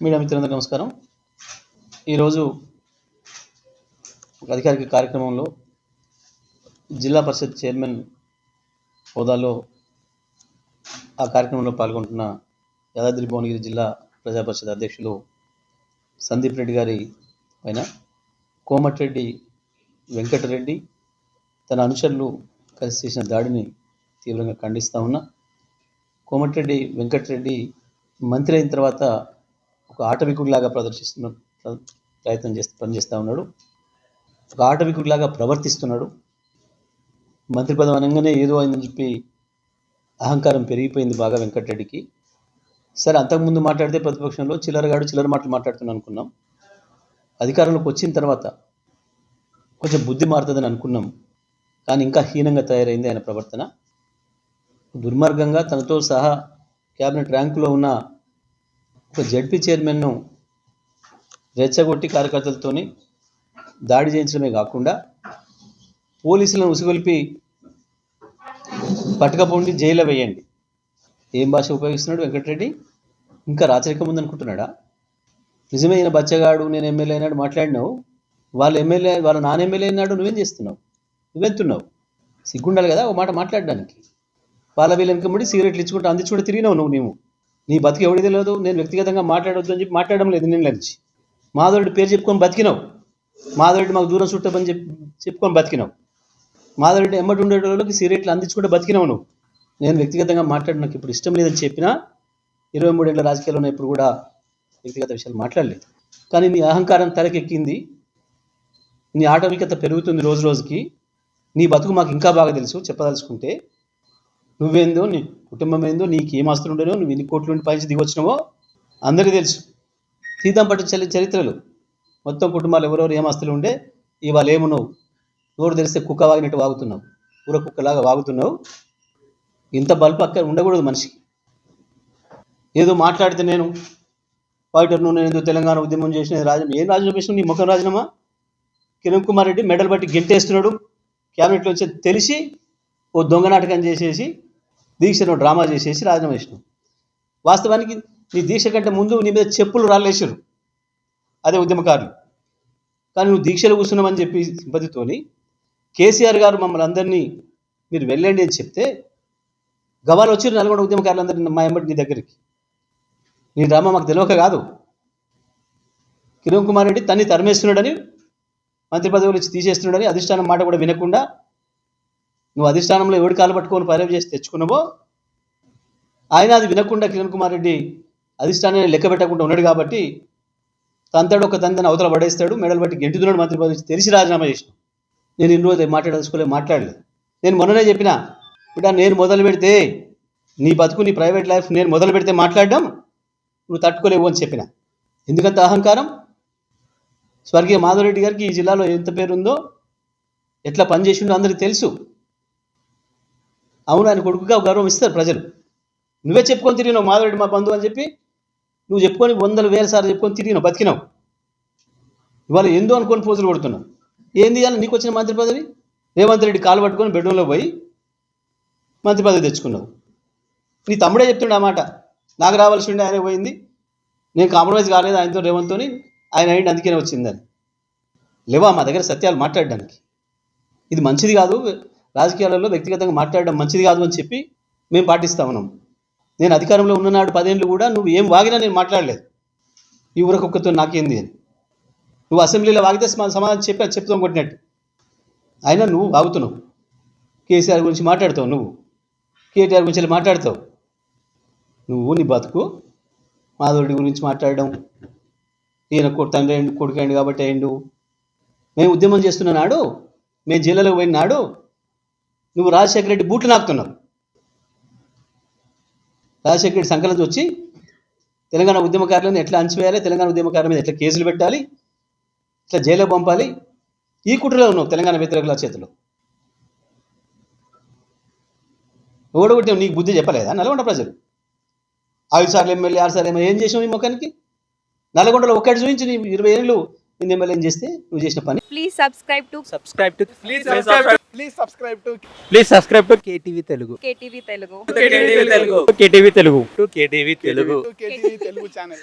Media మిత్రులందరికీ నమస్కారం. ఈరోజు ఒక అధికారిక కార్యక్రమంలో జిల్లా పరిషత్ చైర్మన్ హోదాలో ఆ కార్యక్రమంలో పాల్గొంటున్న యాదాద్రి భువనగిరి జిల్లా ప్రజా పరిషత్ అధ్యక్షులు సందీప్ రెడ్డి గారి పైన కోమటిరెడ్డి వెంకటరెడ్డి తన అనుచరులు కలిసి చేసిన దాడిని తీవ్రంగా ఖండిస్తా ఉన్నా కోమటిరెడ్డి వెంకటరెడ్డి మంత్రి అయిన తర్వాత ఒక ఆటవికుడిలాగా ప్రదర్శిస్తున్న ప్ర- ప్రయత్నం చేస్తూ పనిచేస్తూ ఉన్నాడు. ఒక ఆటవికుడిలాగా ప్రవర్తిస్తున్నాడు. మంత్రి పదం అనగానే ఏదో అయిందని చెప్పి అహంకారం పెరిగిపోయింది బాగా వెంకటరెడ్డికి. సరే అంతకుముందు మాట్లాడితే ప్రతిపక్షంలో చిల్లరగాడు చిల్లర మాటలు మాట్లాడుతున్నాను అనుకున్నాం. అధికారంలోకి వచ్చిన తర్వాత కొంచెం బుద్ధి మారుతుందని అనుకున్నాం. కానీ ఇంకా హీనంగా తయారైంది ఆయన ప్రవర్తన. దుర్మార్గంగా తనతో సహా క్యాబినెట్ ర్యాంకులో ఉన్న ఒక జడ్పీ చైర్మన్ను రెచ్చగొట్టి కార్యకర్తలతోని దాడి చేయించడమే కాకుండా పోలీసులను ఉసిగొలిపి పట్టుకపోండి జైల్లో వేయండి. ఏం భాష ఉపయోగిస్తున్నాడు వెంకటరెడ్డి? ఇంకా రాచరికం ఉందనుకుంటున్నాడా? నిజమైన బచ్చగాడు నేను ఎమ్మెల్యే అయినాడు మాట్లాడినావు. వాళ్ళ ఎమ్మెల్యే వాళ్ళ నాన్న ఎమ్మెల్యే అయినాడు నువ్వేం చేస్తున్నావు? నువ్వెంతున్నావు? సిగ్గుండాలి కదా ఒక మాట మాట్లాడడానికి. వాళ్ళ వీళ్ళ వెనకబడి సిగరెట్లు ఇచ్చుకుంటూ అందించుకుంటూ తిరిగినావు నువ్వు నువ్వు నీ బతికి ఎవడి తెలియదు నేను వ్యక్తిగతంగా మాట్లాడొద్దు అని చెప్పి మాట్లాడడం లేదు నేను నుంచి. మాధవుడి పేరు చెప్పుకొని బతికినావు. మాధవుడి మాకు దూరం చుట్టమని చెప్పి చెప్పుకొని బతికినావు. మాధవుడి ఎమ్మటి ఉండే వాళ్ళకి సిగరెట్లు అందించుకుంటే బతికినావు నువ్వు. నేను వ్యక్తిగతంగా మాట్లాడి నాకు ఇప్పుడు ఇష్టం లేదని చెప్పినా ఇరవై మూడేళ్ళ రాజకీయాల్లో ఇప్పుడు కూడా వ్యక్తిగత విషయాలు మాట్లాడలేదు. కానీ నీ అహంకారం తెరకెక్కింది నీ ఆటవికత పెరుగుతుంది రోజు రోజుకి. నీ బతుకు మాకు ఇంకా బాగా తెలుసు చెప్పదలుచుకుంటే. నువ్వేందో నీ కుటుంబం ఏందో నీకు ఏం ఆస్తులు ఉండేనో నువ్వు ఎన్ని కోట్ల నుండి పైచి దిగొచ్చినావో అందరికీ తెలుసు. సీతం పట్టు చలి చరిత్రలు. మొత్తం కుటుంబాలు ఎవరెవరు ఏం ఆస్తులు ఉండే ఇవాళ ఏమున్నావు? నోరు తెరిస్తే కుక్క వాగినట్టు వాగుతున్నావు. ఊర కుక్కలాగా వాగుతున్నావు. ఇంత బల్బు అక్కడ ఉండకూడదు మనిషికి. ఏదో మాట్లాడితే నేను ఫైటర్ నువ్వు నేను ఏదో తెలంగాణ ఉద్యమం చేసిన రాజీనామా ఏం రాజీనామా చేసిన నీ ముఖం రాజీనామా కిరణ్ కుమార్ రెడ్డి మెడల్ బట్టి గెంటేస్తున్నాడు. క్యాబినెట్లో వచ్చి తెలిసి ఓ దొంగ నాటకం చేసేసి దీక్షను డ్రామా చేసేసి రాజీనామా చేసినావు వాస్తవానికి నీ దీక్ష కంటే ముందు నీ మీద చెప్పులు రాళ్ళేసారు అదే ఉద్యమకారులు. కానీ నువ్వు దీక్షలు కూర్చున్నామని చెప్పి సింపతితోని కేసీఆర్ గారు మమ్మల్ని అందరినీ మీరు వెళ్ళండి అని చెప్తే గవాలు వచ్చారు నల్గొండ ఉద్యమకారులందరినీ మా ఎంబటి నీ దగ్గరికి. నీ డ్రామా మాకు తెలియక కాదు. కిరణ్ కుమార్ రెడ్డి తన్ని తరిమేస్తున్నాడని మంత్రి పదవులు ఇచ్చి తీసేస్తున్నాడని అధిష్టానం మాట కూడా వినకుండా నువ్వు అధిష్టానంలో ఎవడి కాలు పట్టుకొని పైరవి చేసి తెచ్చుకున్నావో ఆయన అది వినకుండా కిరణ్ కుమార్ రెడ్డి అధిష్టానాన్ని లెక్క పెట్టకుండా ఉన్నాడు కాబట్టి తంతాడు ఒక తంతని అవతల పడేస్తాడు మెడలు బట్టి గెంటుతున్నాడు మంత్రి పదవి తెలిసి రాజీనామా చేసిన. నేను ఇన్ని రోజులు మాట్లాడదలుచుకోలేదు మాట్లాడలేదు. నేను మొన్ననే చెప్పిన బిడ్డ నేను మొదలు పెడితే నీ బతుకు నీ ప్రైవేట్ లైఫ్ నేను మొదలు పెడితే మాట్లాడడం నువ్వు తట్టుకోలేవు అని చెప్పిన. ఎందుకంత అహంకారం? స్వర్గీయ మాధవరెడ్డి గారికి ఈ జిల్లాలో ఎంత పేరు ఉందో ఎట్లా పనిచేసిండో అందరికీ తెలుసు. అవును ఆయన కొడుకుగా గౌరవం ఇస్తారు ప్రజలు. నువ్వే చెప్పుకొని తిరిగినావు మాధవరెడ్డి మా బంధువు అని చెప్పి. నువ్వు చెప్పుకొని వందల వేల సార్లు చెప్పుకొని తిరిగినావు బతికినావు. ఇవాళ ఏందో అనుకొని పోజులు కొడుతున్నావు? ఏంది ఇవాళ నీకు వచ్చిన మంత్రి పదవి? రేవంత్ రెడ్డి కాలు పట్టుకొని బెడ్రూమ్లో పోయి మంత్రి పదవి తెచ్చుకున్నావు. నీ తమ్ముడే చెప్తుండే ఆ మాట. నాకు రావాల్సి ఉండే ఆయన పోయింది. నేను కాంప్రమైజ్ కాలేదు ఆయనతో రేవంత్తో ఆయన అయింది అందుకనే వచ్చిందని. లేవా మా దగ్గర సత్యాలు మాట్లాడడానికి? ఇది మంచిది కాదు. రాజకీయాలలో వ్యక్తిగతంగా మాట్లాడడం మంచిది కాదు అని చెప్పి మేము పాటిస్తా ఉన్నాం. నేను అధికారంలో ఉన్ననాడు పదేళ్ళు కూడా నువ్వు ఏం వాగినా నేను మాట్లాడలేదు. ఈ ఊరకొక్కతో నాకేంది అని. నువ్వు అసెంబ్లీలో వాగితే సమాధానం చెప్పి అది చెప్తాం కొట్టినట్టు. అయినా నువ్వు వాగుతున్నావు. కేసీఆర్ గురించి మాట్లాడతావు నువ్వు. కేటీఆర్ గురించి వెళ్ళి మాట్లాడతావు? నువ్వు నీ బతుకు మాధవుడి గురించి మాట్లాడడం. ఈయన తండ్రి అయిండు కొడుకు అయిండు కాబట్టి అయ్యండు. మేము ఉద్యమం చేస్తున్న నాడు మేము జిల్లాలో పోయిన నాడు నువ్వు రాజశేఖర రెడ్డి బూట్లు నాకుతున్నావు. రాజశేఖర రెడ్డి సంకలతో వచ్చి తెలంగాణ ఉద్యమకారులను ఎట్లా అంచివేయాలి తెలంగాణ ఉద్యమకారుల మీద ఎట్లా కేసులు పెట్టాలి ఇట్లా జైల్లో పంపాలి ఈ కుట్రలో ఉన్నావు తెలంగాణ వ్యతిరేకుల చేతిలో. ఓడగొట్టావు నీకు బుద్ధి చెప్పలేదా? నల్గొండ ప్రజలు. ఐదు సార్లు ఎమ్మెల్యే ఆరు సార్లు ఎమ్మెల్యే ఏం చేసావు ఈ ముఖానికి? నల్గొండలో ఒక్కటి చూపించి నీ ఇరవై ఏళ్ళు నేను ఎమ్మెల్యేని చేస్తే నువ్వు చేసిన పని Please subscribe to subscribe to Please subscribe. Please subscribe to please subscribe to KTV Telugu KTV Telugu. KTV Telugu to KTV Telugu to KTV Telugu to KTV Telugu channel.